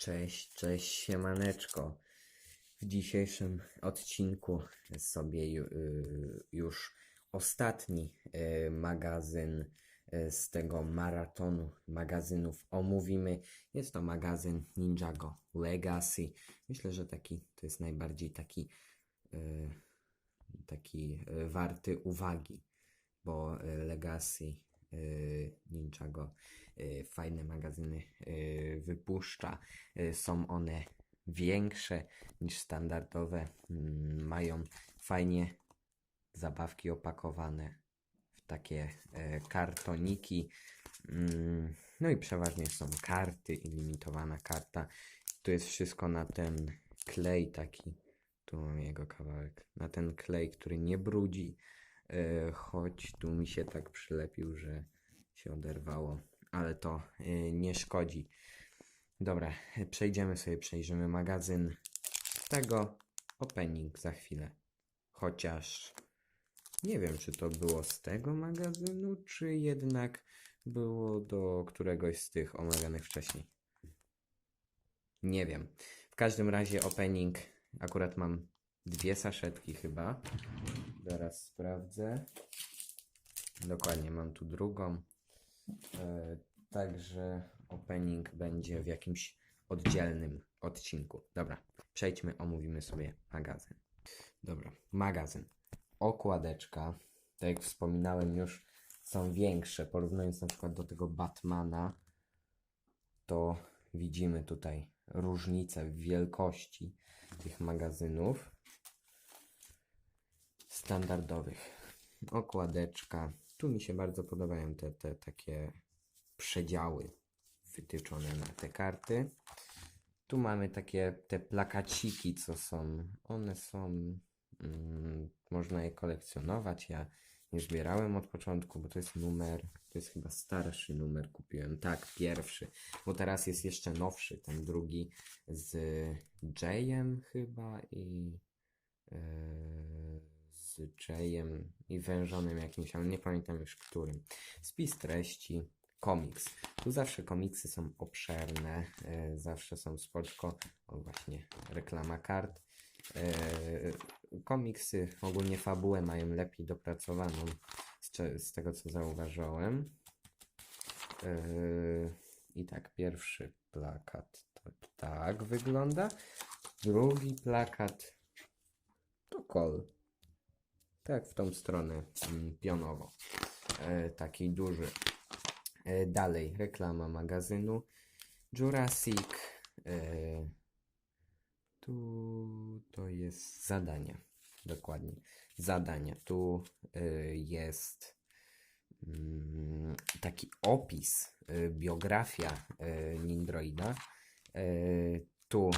Cześć, cześć, siemaneczko. W dzisiejszym odcinku sobie y, już ostatni y, magazyn y, z tego maratonu magazynów omówimy. Jest to magazyn Ninjago Legacy. Myślę, że taki to jest najbardziej taki taki warty uwagi, bo Legacy Ninjago y, fajne magazyny y, wypuszcza. Y, Są one większe niż standardowe. Mm, Mają fajnie zabawki opakowane w takie e, kartoniki. Mm, No i przeważnie są karty i limitowana karta. Tu jest wszystko na ten klej taki. Tu mam jego kawałek. Na ten klej, który nie brudzi. E, Choć tu mi się tak przylepił, że się oderwało. Ale to e, nie szkodzi. Dobra, e, przejdziemy sobie, przejrzymy magazyn. Tego opening za chwilę. Chociaż nie wiem, czy to było z tego magazynu, czy jednak było do któregoś z tych omawianych wcześniej. Nie wiem. W każdym razie opening. Akurat mam dwie saszetki chyba. Zaraz sprawdzę. Dokładnie, mam tu drugą. E, także opening będzie w jakimś oddzielnym odcinku. Dobra, przejdźmy, omówimy sobie magazyn. Dobra, magazyn. Okładeczka, tak jak wspominałem już, są większe. Porównując na przykład do tego Batmana, to widzimy tutaj różnicę w wielkości tych magazynów standardowych. Okładeczka. Tu mi się bardzo podobają te, te takie przedziały wytyczone na te karty. Tu mamy takie te plakaciki, co są. One są. Mm, można je kolekcjonować. Ja nie zbierałem od początku, bo to jest numer. To jest chyba starszy numer kupiłem. Tak, pierwszy. Bo teraz jest jeszcze nowszy, ten drugi z Jayem chyba i. e, z Jayem i wężonym jakimś, ale nie pamiętam już którym. Spis treści, komiks. Tu zawsze komiksy są obszerne, e, zawsze są spoczko. O właśnie, reklama kart. E, komiksy, ogólnie fabułę mają lepiej dopracowaną z, z tego co zauważyłem. E, I tak, pierwszy plakat to tak wygląda. Drugi plakat to kol. Tak, w tą stronę mm, pionowo. E, taki duży. E, dalej, reklama magazynu Jurassic. E, tu to jest zadania. Dokładnie. Zadania. Tu jest mm, taki opis, biografia Nindroida. Tu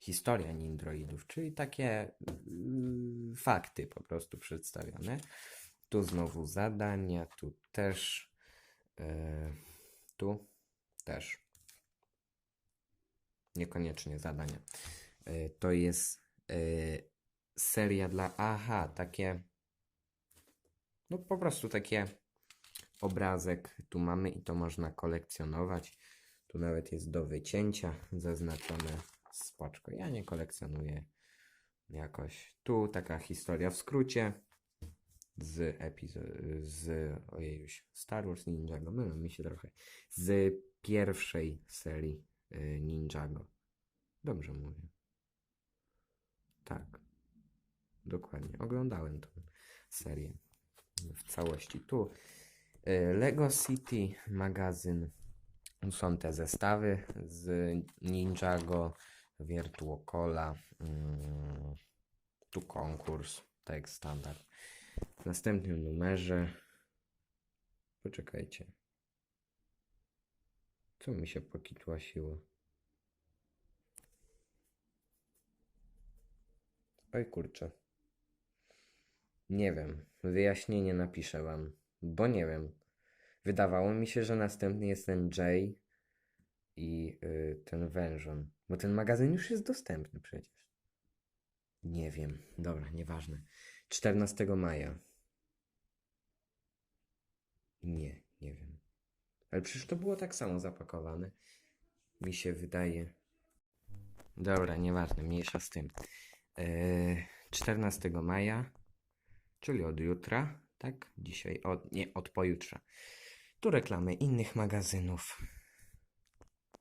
historia Nindroidów, czyli takie mm, fakty po prostu przedstawione. Tu znowu zadania, tu też, e, tu też. Niekoniecznie zadania. E, to jest e, seria dla. Aha, takie. No po prostu takie obrazek tu mamy i to można kolekcjonować. Tu nawet jest do wycięcia zaznaczone spoczko. Ja nie kolekcjonuję jakoś. Tu taka historia w skrócie z epizod z ojejuś, Star Wars Ninjago, mylą mi się trochę, z pierwszej serii y, Ninjago. Dobrze mówię. Tak. Dokładnie. Oglądałem tą serię w całości. Tu y, Lego City magazyn. Są te zestawy z Ninjago, Virtuo Cola. mm, Tu konkurs, tak standard. W następnym numerze. Poczekajcie. Co mi się pokitłasiło? Oj kurczę. Nie wiem. Wyjaśnienie napiszę wam, bo nie wiem. Wydawało mi się, że następny jest ten Jay i y, ten wężon. Bo ten magazyn już jest dostępny przecież. Nie wiem. Dobra, nieważne. 14 maja. Nie, nie wiem. Ale przecież to było tak samo zapakowane. mi się wydaje. Dobra, nieważne, mniejsza z tym. E, 14 maja, czyli od jutra, tak? Dzisiaj, od, nie, od pojutrze. Tu reklamy innych magazynów.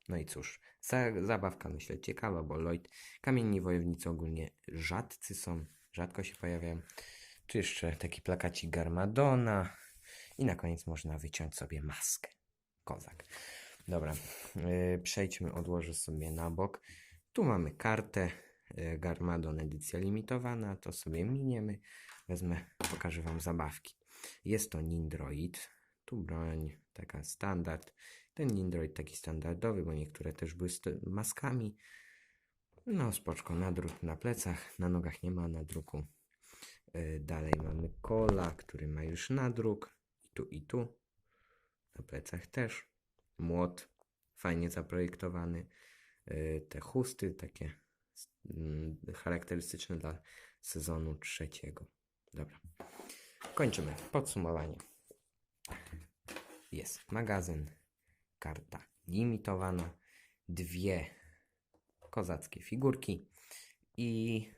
No i cóż, za, zabawka myślę ciekawa, bo Lloyd, kamienni wojownicy ogólnie rzadcy są, rzadko się pojawiają. Tu jeszcze taki plakacik Garmadona i na koniec można wyciąć sobie maskę. Kozak. Dobra, yy, przejdźmy, odłożę sobie na bok. Tu mamy kartę yy, Garmadon edycja limitowana, to sobie miniemy. Wezmę, pokażę Wam zabawki. Jest to Nindroid, tu broń taka standard. Ten Nindroid taki standardowy, bo niektóre też były z maskami. No, spoczko, nadruk na plecach, na nogach nie ma nadruku. Yy, Dalej mamy Kola, który ma już nadruk. I tu, i tu. Na plecach też. Młot, fajnie zaprojektowany. Yy, Te chusty takie mm, charakterystyczne dla sezonu trzeciego. Dobra. Kończymy. Podsumowanie. Jest magazyn, karta limitowana, dwie kozackie figurki i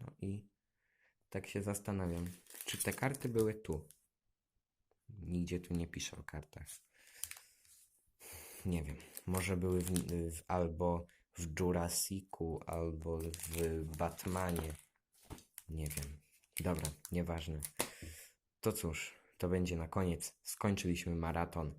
no i tak się zastanawiam, czy te karty były tu. Nigdzie tu nie pisze o kartach. Nie wiem, może były w, w, albo w Jurassicu, albo w Batmanie. Nie wiem. Dobra, nieważne. To cóż, to będzie na koniec. Skończyliśmy maraton.